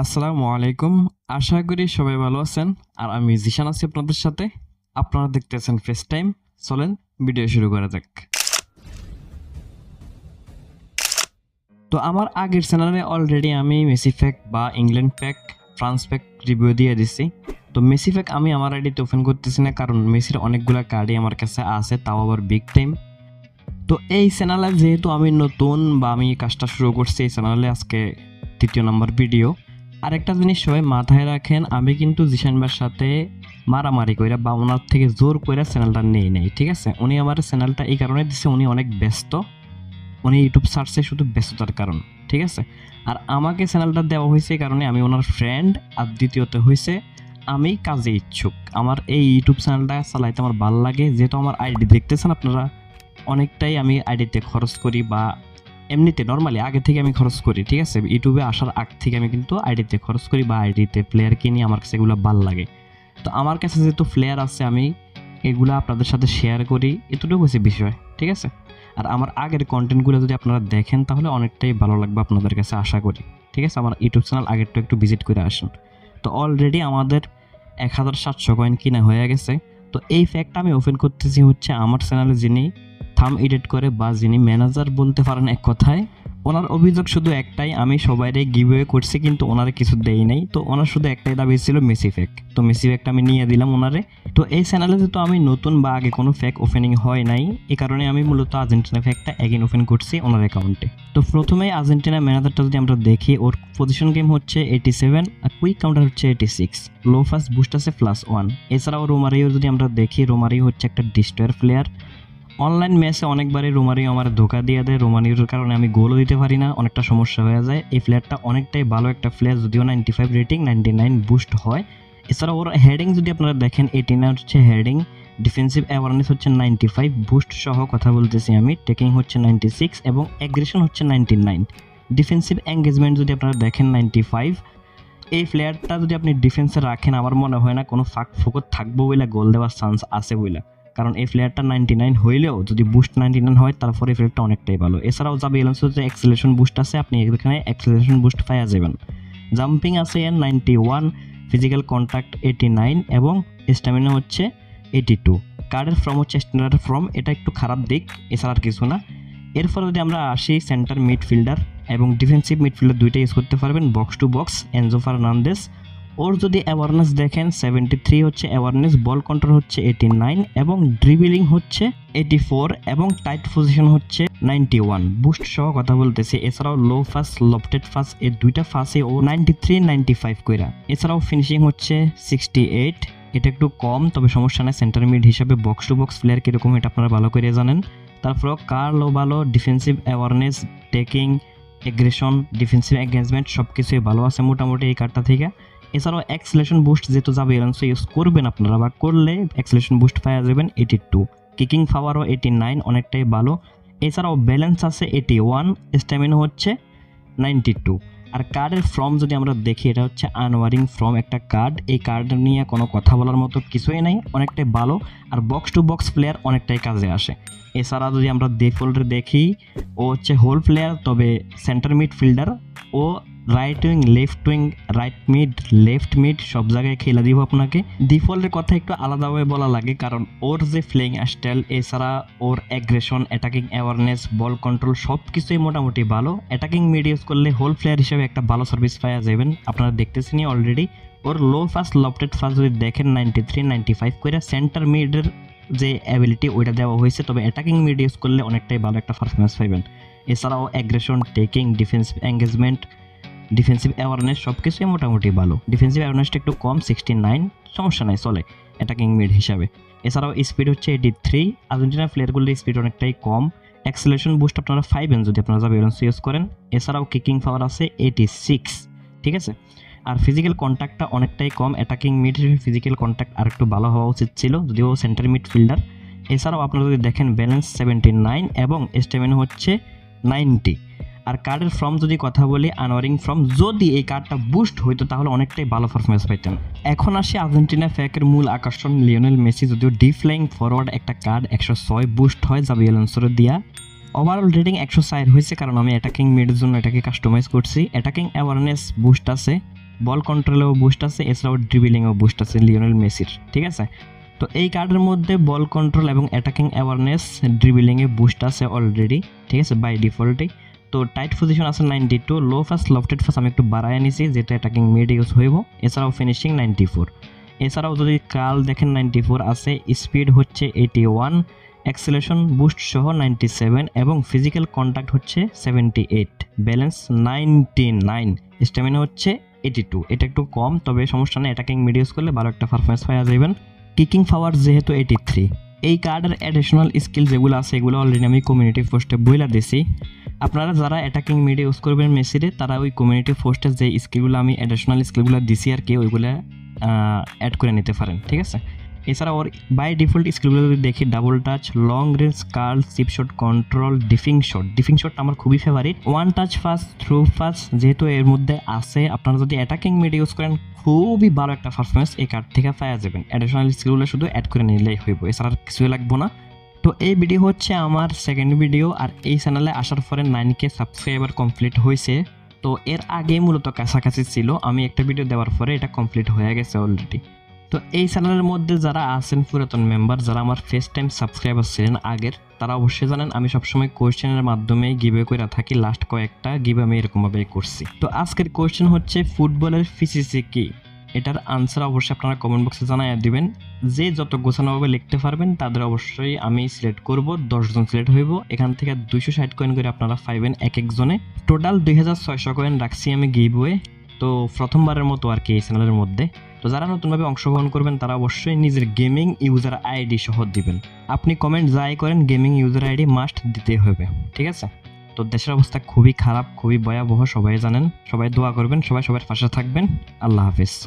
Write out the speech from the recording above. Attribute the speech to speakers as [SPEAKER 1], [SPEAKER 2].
[SPEAKER 1] আসসালামু আলাইকুম। আশা করি সবাই ভালো আছেন। আর আমি জিশান আছি আপনাদের সাথে। আপনারা দেখতেছেন ফেস টাইম চলেন ভিডিও শুরু করা যাক। তো আমার আগের চ্যানেলে অলরেডি আমি মেসি প্যাক বা England pack France pack review দিয়ে দিছি। তো মেসি প্যাক আমি আমার আইডিতে ওপেন করতেছি না, কারণ মেসির অনেকগুলো কার্ডই আমার কাছে আছে, তাও আবার বিগ টাইম তো এই চ্যানেলে যেহেতু আমি নতুন বা আমি কাজটা শুরু করছি, এই চ্যানেলে আজকে তৃতীয় নম্বর ভিডিও আরেকটা জিনিস সবাই মাথায় রাখেন, আমি কিন্তু জিশান ভাইয়ের সাথে মারামারি কইরা বা ওনার থেকে জোর কইরা চ্যানেলটা নেই নাই, ঠিক আছে? উনি আমার চ্যানেলটা এই কারণে দিছে, উনি অনেক ব্যস্ত। উনি ইউটিউব সার্চে শুধু ব্যস্ততার কারণ, ঠিক আছে? আর আমাকে চ্যানেলটা দেওয়া হয়েছে এই কারণে আমি ওনার ফ্রেন্ড আর দ্বিতীয়তে হয়েছে আমি কাজে ইচ্ছুক। আমার এই ইউটিউব চ্যানেলটা চালাইতে আমার ভালো লাগে, যেহেতু আমার আইডি দেখতেছেন আপনারা, অনেকটাই আমি আইডিতে খরচ করি বা এমনিতে নর্মালি আগে থেকে আমি খরচ করি, ঠিক আছে? ইউটিউবে আসার আগ থেকে আমি কিন্তু আইডিতে খরচ করি বা আইডিতে প্লেয়ার কিনি, আমার কাছে এগুলো ভালো লাগে। তো আমার কাছে যেহেতু প্লেয়ার আছে, আমি এগুলো আপনাদের সাথে শেয়ার করি এতটুকু হচ্ছে বিষয়, ঠিক আছে? আর আমার আগের কন্টেন্টগুলো যদি আপনারা দেখেন, তাহলে অনেকটাই ভালো লাগবে আপনাদের কাছে আশা করি, ঠিক আছে? আমার ইউটিউব চ্যানেল আগেরটা একটু ভিজিট করে আসুন। তো অলরেডি আমাদের এক হাজার সাতশো কয়েন কিনা হয়ে গেছে। তো এই ফ্যাক্টটা আমি ওপেন করতেছি হচ্ছে আমার চ্যানেলে যিনি থাম এডিট করে বা যিনি ম্যানেজার বলতে পারেন এক কথায়, ওনার অভিযোগ শুধু একটাই, আমি সবাইরে গিভওয়ে করছি কিন্তু ওনারে কিছু দেই নাই। তো ওনার শুধু একটাই দাবি ছিল মেসি ফ্যাক তো মেসি ফ্যাকটা আমি নিয়ে দিলাম ওনারে। তো এই চ্যানেলে যেহেতু আমি নতুন বা আগে কোনো ফ্যাক ওপেনিং হয় নাই এই কারণে আমি মূলত আর্জেন্টিনা ফ্যাকটা এগেন ওপেন করছি ওনার অ্যাকাউন্টে তো প্রথমেই আর্জেন্টিনা ম্যানেজারটা যদি আমরা দেখি, ওর পজিশন গেম হচ্ছে এইটি সেভেন আর কুইক কাউন্টার হচ্ছে eighty six low fast boost আছে প্লাস ওয়ান এছাড়াও রোমারিও যদি আমরা দেখি, রোমারিও হচ্ছে একটা ডিস্ট্রয়ার প্লেয়ার অনলাইন ম্যাচে অনেকবারই রোমারিও আমার ধোকা দিয়ে দেয়। রোমানির কারণে আমি গোলও দিতে পারি না, অনেকটা সমস্যা হয়ে যায়। এই প্লেয়ারটা অনেকটাই ভালো একটা প্লেয়ার যদিও ninety five rating ninety nine boost হয়। এছাড়া ওর হেডিং যদি আপনারা দেখেন এইটি নাইন হচ্ছে হেডিং ডিফেন্সিভ অ্যাওয়ারনেস হচ্ছে নাইনটি ফাইভ বুস্ট সহ কথা বলতেছি আমি। টেকিং হচ্ছে নাইনটি সিক্স এবং অ্যাগ্রেশন হচ্ছে নাইনটি নাইন ডিফেন্সিভ এঙ্গেজমেন্ট যদি আপনারা দেখেন নাইনটি ফাইভ এই প্লেয়ারটা যদি আপনি ডিফেন্সে রাখেন, আমার মনে হয় না কোনো ফাঁক ফুকত থাকব বইলা গোল দেওয়ার চান্স আছে বইলা। কারণ এই ফ্লেয়ারটা নাইনটি নাইন হইলেও যদি বুস্ট নাইনটি নাইন হয়, তারপরে এই প্লেয়ারটা অনেকটাই ভালো। এছাড়াও যাবে এলন্সো যে এক্সেলেশন বুস্ট আছে, আপনি এখানে এক্সেলেশন বুস্ট পাইয়া যাবেন। জাম্পিং আছে এর ninety one physical contact eighty nine এবং স্ট্যামিনা হচ্ছে এইটি টু কার্ডের ফর্ম হচ্ছে স্ট্যান্ডার্ড ফর্ম এটা একটু খারাপ দিক, এছাড়া আর কিছু না। এরপরে যদি আমরা আসি সেন্টার মিডফিল্ডার এবং ডিফেন্সিভ মিডফিল্ডার দুইটা ইউজ করতে পারবেন box to box Enzo Fernandes ওর যদি অ্যাওয়ারনেস দেখেন সেভেন্টি থ্রি হচ্ছে অ্যাওয়ারনেস বল কন্ট্রোল হচ্ছে এইটি নাইন এবং ড্রিবিলিং হচ্ছে এইটি ফোর এবং টাইট পজিশন হচ্ছে নাইনটি ওয়ান বুস্ট সহ কথা বলতেছে। এছাড়াও লো ফাস্ট লফটেড ফাস্ট এই দুইটা ফাস্টে ও নাইনটি থ্রি নাইনটি ফাইভ কইরা। এছাড়াও ফিনিশিং হচ্ছে সিক্সটি এইট এটা একটু কম, তবে সমস্যা নেই। সেন্টার মিড হিসাবে বক্স টু বক্স প্লেয়ার কীরকম এটা আপনারা ভালো করে জানেন। তারপরেও কার লো ভালো defensive awareness tackling aggression defensive engagement সব কিছুই ভালো আছে মোটামুটি এই কার্ডটা থেকে। এছাড়াও এক্সলেশন বুস্ট যেহেতু যাবে এলান্সো ইউজ করবেন আপনারা বা করলে এক্সলেশন বুস্ট পাওয়া যাবেন এইটি টু কিকিং পাওয়ারও এইটি নাইন অনেকটাই ভালো। এছাড়াও ব্যালেন্স আছে এইটি ওয়ান স্ট্যামিনা হচ্ছে নাইনটি টু আর কার্ডের ফর্ম যদি আমরা দেখি, এটা হচ্ছে আনওয়ারিং ফর্ম একটা কার্ড এই কার্ড নিয়ে কোনো কথা বলার মতো কিছুই নাই, অনেকটাই ভালো। আর বক্স টু বক্স প্লেয়ার অনেকটাই কাজে আসে। এছাড়া যদি আমরা ডিফল্টে দেখি, ও হচ্ছে হোল প্লেয়ার তবে সেন্টার মিড ফিল্ডার ও right wing left wing right mid left mid সব জায়গায় খেলে দিব আপনাকে। ডিফল্টের কথা একটু আলাদাভাবে বলা লাগে, কারণ ওর যে প্লেইং স্টাইল এছাড়া ওর aggression attacking awareness ball control সব কিছুই মোটামুটি ভালো। অ্যাটাকিং মিড ইউজ করলে হোল প্লেয়ার হিসেবে একটা ভালো সার্ভিস পাওয়া যাবেন। আপনারা দেখতেছেনই অলরেডি ওর লো ফাস্ট লফটেড ফাস্ট যদি দেখেন নাইনটি থ্রি নাইনটি ফাইভ করে সেন্টার মিডের যে অ্যাবিলিটি ওইটা দেওয়া হয়েছে। তবে অ্যাটাকিং মিড ইউজ করলে অনেকটাই ভালো একটা পারফরমেন্স পাইবেন। এছাড়াও aggression tackling defence engagement defensive awareness সব কিছুই মোটামুটি ভালো। ডিফেন্সিভ অ্যাওয়ারনেসটা একটু কম সিক্সটি নাইন সমস্যা নাই, চলে অ্যাটাকিং মিড হিসাবে। এছাড়াও স্পিড হচ্ছে এইটি থ্রি আর্জেন্টিনার প্লেয়ারগুলির স্পিড অনেকটাই কম। অ্যাক্সেলেশন বুস্ট আপনারা ফাইভ এন যদি আপনারা যাবে ইউজ করেন, এছাড়াও কিকিং পাওয়ার আছে এইটি সিক্স ঠিক আছে? আর ফিজিক্যাল কন্ট্যাক্টটা অনেকটাই কম অ্যাটাকিং মিড ফিজিক্যাল কন্ট্যাক্ট আর একটু ভালো হওয়া উচিত ছিল, যদিও সেন্টার মিড ফিল্ডার এছাড়াও আপনারা যদি দেখেন ব্যালেন্স সেভেন্টি নাইন এবং স্টেমিনা হচ্ছে নাইনটি আর কার্ডের ফর্ম যদি কথা বলি আনোয়ারিং ফর্ম যদি এই কার্ডটা বুস্ট হইতো, তাহলে অনেকটাই ভালো পারফরমেন্স পাইতেন এখন আসি আর্জেন্টিনা ফ্যাকের মূল আকর্ষণ লিওনেল মেসি যদিও ডিফ্লাইং ফরওয়ার্ড একটা কার্ড একশো ছয় বুস্ট হয়, যাবে এলন্সোর দিয়া। ওভারঅল রেটিং একশো চার হয়েছে, কারণ আমি অ্যাটাকিং মিডের জন্য এটাকে কাস্টমাইজ করছি। অ্যাটাকিং অ্যাওয়ারনেস বুস্ট আছে বল কন্ট্রোলেও বুস্ট আছে, এছাড়াও ড্রিবিলিংয়েও বুস্ট আছে লিওনেল মেসির ঠিক আছে? তো এই কার্ডের মধ্যে বল কন্ট্রোল এবং অ্যাটাকিং অ্যাওয়ারনেস ড্রিবিলিংয়ে বুস্ট আছে অলরেডি ঠিক আছে? বাই ডিফল্টেই তো টাইট পজিশন আছে ninety two low first lofted first আমি একটু বাড়ায় নিছি যেটা অ্যাটাকিং মিড ইউজ হইব। এছাড়াও ফিনিশিং নাইনটি ফোর এছাড়াও যদি কাল দেখেন নাইনটি ফোর আছে স্পিড হচ্ছে এইটি ওয়ান অ্যাক্সেলেশন বুস্ট সহ নাইনটি সেভেন এবং ফিজিক্যাল কন্ট্যাক্ট হচ্ছে seventy eight balance ninety nine stamina হচ্ছে এইটি টু এটা একটু কম, তবে সমস্যা নেই অ্যাটাকিং মিড ইউজ করলে ভালো একটা পারফরমেন্স পাওয়া যাবেন কিকিং পাওয়ার যেহেতু এইটি থ্রি এই কার্ডের অ্যাডিশনাল স্কিল যেগুলো আছে, এগুলো অলরেডি আমি কমিউনিটি পোস্টে বইলা দিছি। আপনারা যারা অ্যাটাকিং মিড ইউজ করবেন মেসিরে, তারা ওই কমিউনিটি পোস্টে যে স্কিলগুলো আমি অ্যাডিশনাল স্কিলগুলো দিছি আর কি, ওইগুলো অ্যাড করে নিতে পারেন, ঠিক আছে? এছাড়া ওর বাই ডিফল্ট স্কিলগুলো যদি দেখি double touch long range curl chip shot control dipping shot dipping shot আমার খুবই favourite one touch fast through fast যেহেতু এর মধ্যে আছে, আপনারা যদি অ্যাটাকিং মিড ইউজ করেন, খুবই ভালো একটা পারফরমেন্স এই কার্ড থেকে পাওয়া যাবেন। অ্যাডিশনাল স্কিলগুলো শুধু অ্যাড করে নিলেই হইব, এছাড়া কিছুই লাগবো না। তো এই ভিডিও হচ্ছে আমার সেকেন্ড ভিডিও আর এই চ্যানেলে আসার পরে নাইন কে সাবস্ক্রাইবার কমপ্লিট হয়েছে। তো এর আগে মূলত কাছাকাছি ছিল। আমি একটা ভিডিও দেওয়ার পরে এটা কমপ্লিট হয়ে গেছে অলরেডি তো এই চ্যানেলের মধ্যে যারা আছেন পুরাতন মেম্বার যারা আমার ফার্স্ট টাইম সাবস্ক্রাইবার ছিলেন আগের, তারা অবশ্যই জানেন আমি সবসময় কোয়েশ্চেনের মাধ্যমে গিভে করে থাকি। লাস্ট কয়েকটা গিভ আমি এরকমভাবে করছি। তো আজকের কোয়েশ্চেন হচ্ছে ফুটবলের ফিসিসি কি? এটার আনসার অবশ্যই আপনারা কমেন্ট বক্সে জানাইয়া দিবেন। যে যত গোছানোভাবে লিখতে পারবেন, তাদের অবশ্যই আমি সিলেক্ট করব দশজন সিলেক্ট হইব। এখান থেকে দুইশো ষাট কয়েন করে আপনারা পাইবেন এক একজনে টোটাল দুই হাজার ছয়শো কয়েন রাখছি আমি গিভওয়ে তো প্রথমবারের মতো আর কি এই চ্যানেলের মধ্যে। তো যারা নতুনভাবে অংশগ্রহণ করবেন, তারা অবশ্যই নিজের গেমিং ইউজার আইডি সহ দিবেন। আপনি কমেন্ট যাই করেন গেমিং ইউজার আইডি মাস্ট দিতে হবে। ঠিক আছে? তো দেশের অবস্থা খুবই খারাপ, খুবই ভয়াবহ, সবাই জানেন। সবাই দোয়া করবেন, সবাই সবার পাশে থাকবেন। আল্লাহ হাফিজ।